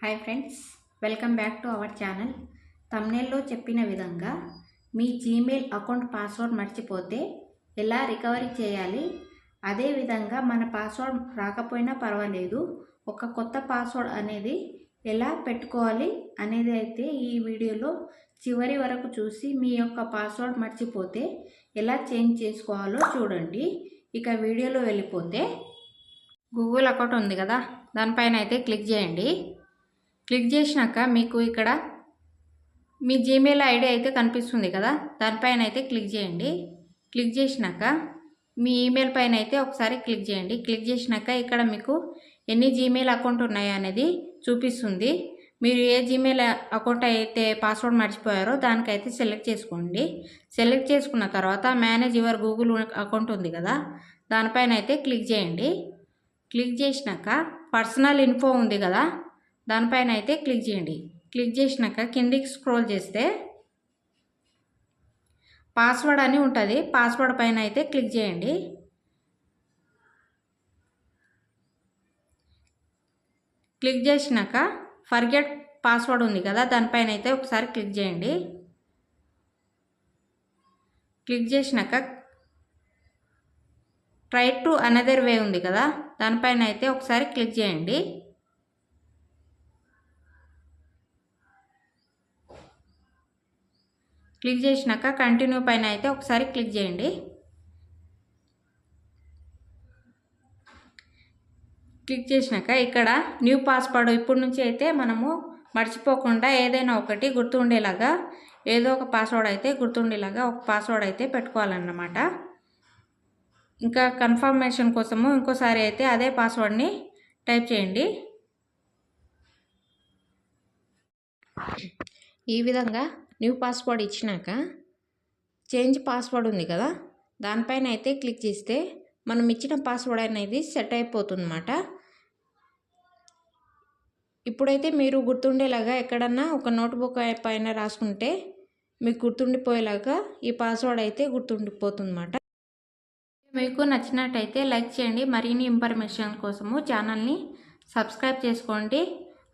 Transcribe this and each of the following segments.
Hi friends welcome back to our channel. తమ్నేల్లో చెప్పిన విధంగా మీ Gmail account password మర్చిపోతే ఎలా రికవరీ చేయాలి? అదేవిధంగా మన పాస్వర్డ్ రాకపోయినా పర్వాలేదు ఒక కొత్త పాస్వర్డ్ అనేది ఎలా పెట్టుకోవాలి అనేది అయితే ఈ వీడియోలో చివరి వరకు చూసి మీ యొక్క పాస్వర్డ్ మర్చిపోతే ఎలా చేంజ్ చేసుకోవాలో చూడండి. ఇక వీడియోలో వెళ్ళిపోతే గూగుల్ అకౌంట్ ఉంది కదా దానిపైన అయితే క్లిక్ చేయండి. క్లిక్ చేసినాక మీకు ఇక్కడ మీ జీమెయిల్ ఐడి అయితే కనిపిస్తుంది కదా దానిపైన అయితే క్లిక్ చేయండి. క్లిక్ చేసినాక మీ ఈమెయిల్ పైన అయితే ఒకసారి క్లిక్ చేయండి. క్లిక్ చేసినాక ఇక్కడ మీకు ఎన్ని జీమెయిల్ అకౌంట్ ఉన్నాయో అనేది చూపిస్తుంది. మీరు ఏ జీమెయిల్ అకౌంట్ అయితే పాస్వర్డ్ మర్చిపోయారో దానికైతే సెలెక్ట్ చేసుకోండి. సెలెక్ట్ చేసుకున్న తర్వాత మేనేజ్ యువర్ గూగుల్ అకౌంట్ ఉంది కదా దానిపైన అయితే క్లిక్ చేయండి. క్లిక్ చేసినాక పర్సనల్ ఇన్ఫో ఉంది కదా దానిపైన అయితే క్లిక్ చేయండి. క్లిక్ చేసినాక కిందికి స్క్రోల్ చేస్తే పాస్వర్డ్ అని ఉంటుంది. పాస్వర్డ్ పైన అయితే క్లిక్ చేయండి. క్లిక్ చేసినాక ఫర్గెట్ పాస్వర్డ్ ఉంది కదా దానిపైన అయితే ఒకసారి క్లిక్ చేయండి. క్లిక్ చేసినాక ట్రై టు అనదర్ వే ఉంది కదా దానిపైన అయితే ఒకసారి క్లిక్ చేయండి. క్లిక్ చేసినాక కంటిన్యూ పైన అయితే ఒకసారి క్లిక్ చేయండి. క్లిక్ చేసినాక ఇక్కడ న్యూ పాస్వర్డ్ ఇప్పటి నుంచి అయితే మనము మర్చిపోకుండా ఏదైనా ఒకటి గుర్తుండేలాగా ఏదో ఒక పాస్వర్డ్ అయితే గుర్తుండేలాగా ఒక పాస్వర్డ్ అయితే పెట్టుకోవాలన్నమాట. ఇంకా కన్ఫర్మేషన్ కోసము ఇంకోసారి అయితే అదే పాస్వర్డ్ని టైప్ చేయండి. ఈ విధంగా న్యూ పాస్వర్డ్ ఇచ్చినాక చేంజ్ పాస్వర్డ్ ఉంది కదా దానిపైన అయితే క్లిక్ చేస్తే మనం ఇచ్చిన పాస్వర్డ్ అనేది సెట్ అయిపోతుందన్నమాట. ఇప్పుడైతే మీరు గుర్తుండేలాగా ఎక్కడన్నా ఒక నోట్బుక్ పైన రాసుకుంటే మీకు గుర్తుండిపోయేలాగా ఈ పాస్వర్డ్ అయితే గుర్తుండిపోతుందన్నమాట. మీకు నచ్చినట్టయితే లైక్ చేయండి. మరిన్ని ఇన్ఫర్మేషన్ కోసము ఛానల్ని సబ్స్క్రైబ్ చేసుకోండి.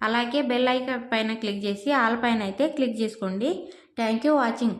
అలాగే బెల్ ఐకాన్ పైన క్లిక్ చేసి ఆల్ పైన అయితే క్లిక్ చేసుకోండి. Thank you watching.